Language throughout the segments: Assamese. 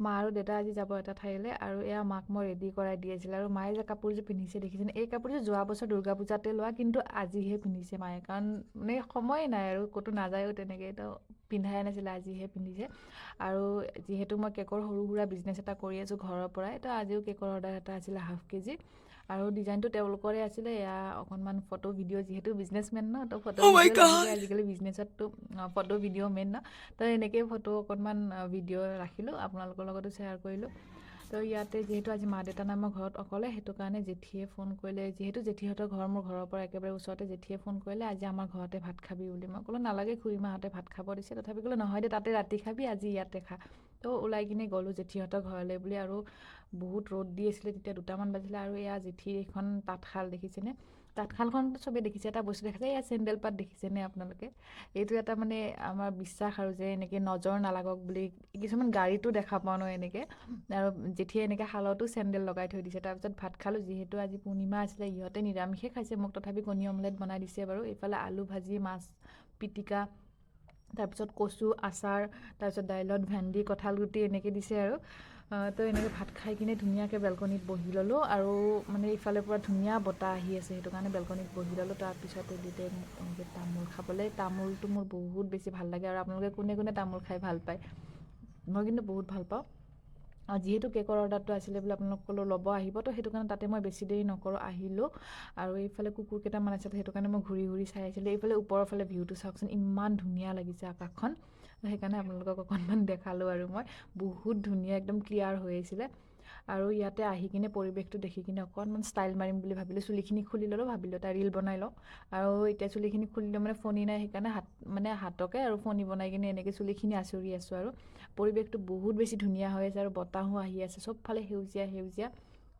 মা আৰু দেউতা আজি যাব এটা ঠাইলৈ আৰু এয়া মাক মই ৰেডি কৰাই দি আছিলোঁ। আৰু মায়ে যে কাপোৰযোৰ পিন্ধিছে দেখিছেনে এই কাপোৰযোৰ যোৱা বছৰ দুৰ্গা পূজাতে লোৱা কিন্তু আজিহে পিন্ধিছে মায়ে। কাৰণ মানে সময়ে নাই আৰু ক'তো নাযায়ো তেনেকৈ তো পিন্ধাই নাছিলে আজিহে পিন্ধিছে। আৰু যিহেতু মই কেকৰ সৰু সুৰা বিজনেছ এটা কৰি আছোঁ ঘৰৰ পৰাই তো আজিও কেকৰ অৰ্ডাৰ এটা আছিলে হাফ কেজি। আৰু ডিজাইনটো তেওঁলোকৰে আছিলে এয়া অকণমান ফটো ভিডিঅ' যিহেতু বিজনেছমেন ন তো ফটো আজিকালি বিজনেছততো ফটো ভিডিঅ' মেইন ন তো এনেকৈ ফটো অকণমান ভিডিঅ' ৰাখিলোঁ আপোনালোকৰ লগতো শ্বেয়াৰ কৰিলোঁ। তো ইয়াতে যিহেতু আজি মা দেউতা নাই মই ঘৰত অকলে সেইটো কাৰণে জেঠীয়ে ফোন কৰিলে যিহেতু জেঠীহঁতৰ ঘৰ মোৰ ঘৰৰ পৰা একেবাৰে ওচৰতে জেঠীয়ে ফোন কৰিলে আজি আমাৰ ঘৰতে ভাত খাবি বুলি। মই ক'লোঁ নালাগে খুৰীমাহঁতে ভাত খাব দিছে। তথাপি ক'লোঁ নহয় দে তাতে ৰাতি খাবি আজি ইয়াতে খা। তো ওলাই কিনে গ'লোঁ জেঠীহঁতৰ ঘৰলৈ বুলি আৰু বহুত ৰ'দ দি আছিলে তেতিয়া দুটামান বাজিলে আৰু এয়া জেঠীৰ এখন তাঁতশাল দেখিছেনে? তাঁতশালখনতো চবেই দেখিছে এটা বস্তু দেখাইছে এয়া চেণ্ডেল পাত দেখিছেনে আপোনালোকে? এইটো এটা মানে আমাৰ বিশ্বাস আৰু যে এনেকৈ নজৰ নালাগক বুলি কিছুমান গাড়ীতো দেখা পাওঁ ন এনেকৈ। আৰু জেঠিয়ে এনেকৈ শালতো চেণ্ডেল লগাই থৈ দিছে তাৰপিছত ভাত খালোঁ যিহেতু আজি পূৰ্ণিমা আছিলে ইহঁতে নিৰামিষে খাইছে মোক তথাপি কণী অমলেট বনাই দিছে বাৰু। এইফালে আলু ভাজি মাছ পিটিকা তাৰপিছত কচু, আচাৰ, তাৰপিছত দাইলত ভেন্দি, কঁঠাল গুটি এনেকৈ দিছে আৰু। তো এনেকৈ ভাত খাই কিনে ধুনীয়াকৈ বেলকনিত বহি ল'লোঁ আৰু মানে ইফালে পৰা ধুনীয়া বতাহ আহি আছে, সেইটো কাৰণে বেলকনিত বহি ল'লোঁ। তাৰপিছতে দিলে মোক এনেকৈ তামোল খাবলৈ। তামোলটো মোৰ বহুত বেছি ভালো লাগে আৰু আপোনালোকে কোনে কোনে তামোল খাই ভালো পায়? মই কিন্তু বহুত ভালো পাওঁ। যিহেতু কেকৰ অৰ্ডাৰটো আছিলে বোলে আপোনালোক ক'লোঁ ল'ব আহিব তো সেইটো কাৰণে তাতে মই বেছি দেৰি নকৰোঁ আহিলোঁ। আৰু এইফালে কুকুৰ কেইটামান আছে সেইটো কাৰণে মই ঘূৰি ঘূৰি চাই আছিলোঁ। এইফালে ওপৰৰ ফালে ভিউটো চাওকচোন ইমান ধুনীয়া লাগিছে আকাশখন। সেইকাৰণে আপোনালোকক অকণমান দেখালোঁ আৰু মই। বহুত ধুনীয়া একদম ক্লিয়াৰ হৈ আছিলে আৰু ইয়াতে আহি কিনে পৰিৱেশটো দেখি কিনে অকণমান ষ্টাইল মাৰিম বুলি ভাবিলোঁ। চুলিখিনি খুলি ল'লোঁ ভাবিলোঁ এটা ৰীল বনাই লওঁ। আৰু এতিয়া চুলিখিনি খুলিলোঁ মানে ফণি নাই সেইকাৰণে হাত মানে হাতকে আৰু ফণি বনাই কিনে এনেকৈ চুলিখিনি আঁচুৰি আছোঁ আৰু। পৰিৱেশটো বহুত বেছি ধুনীয়া হৈ আছে আৰু বতাহো আহি আছে চবফালে সেউজীয়া সেউজীয়া।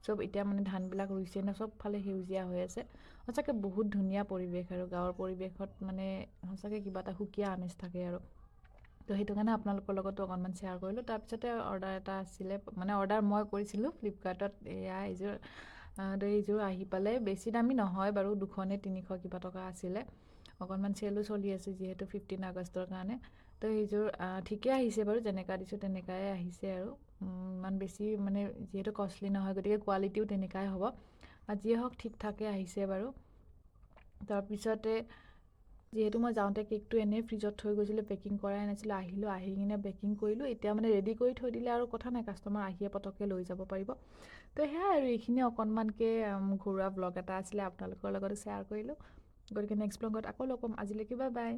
চব এতিয়া মানে ধানবিলাক ৰুইছে ন চবফালে সেউজীয়া হৈ আছে। সঁচাকৈ বহুত ধুনীয়া পৰিৱেশ আৰু গাঁৱৰ পৰিৱেশত মানে সঁচাকৈ কিবা এটা সুকীয়া আমেজ থাকে আৰু। তো সেইটো কাৰণে আপোনালোকৰ লগতো অকণমান শ্বেয়াৰ কৰিলোঁ। তাৰপিছতে অৰ্ডাৰ এটা আছিলে মানে অৰ্ডাৰ মই কৰিছিলোঁ ফ্লিপকাৰ্টত এয়া এইযোৰ এইযোৰ আহি পালে। বেছি দামী নহয় বাৰু দুশনে তিনিশ কিবা টকা আছিলে। অকণমান চেলো চলি আছে যিহেতু ফিফটিন আগষ্টৰ কাৰণে। তো এইযোৰ ঠিকে আহিছে বাৰু যেনেকুৱা দিছোঁ তেনেকুৱাই আহিছে আৰু। ইমান বেছি মানে যিহেতু কষ্টলি নহয় গতিকে কোৱালিটিও তেনেকুৱাই হ'ব। যিয়ে হওক ঠিক ঠাকে আহিছে বাৰু। তাৰপিছতে যিহেতু মই যাওঁতে কেকটো এনেই ফ্ৰিজত থৈ গৈছিলোঁ পেকিং কৰাই নাছিলোঁ আহিলোঁ আহি কিনে পেকিং কৰিলোঁ এতিয়া মানে ৰেডি কৰি থৈ দিলে আৰু কথা নাই কাষ্টমাৰ আহিয়ে পটককৈ লৈ যাব পাৰিব। তো সেয়াই আৰু এইখিনি অকণমানকৈ ঘৰুৱা ব্লগ এটা আছিলে আপোনালোকৰ লগতো শ্বেয়াৰ কৰিলোঁ। গতিকে নেক্সট ব্লগত আকৌ লগ পাম আজিলৈকে বাই বাই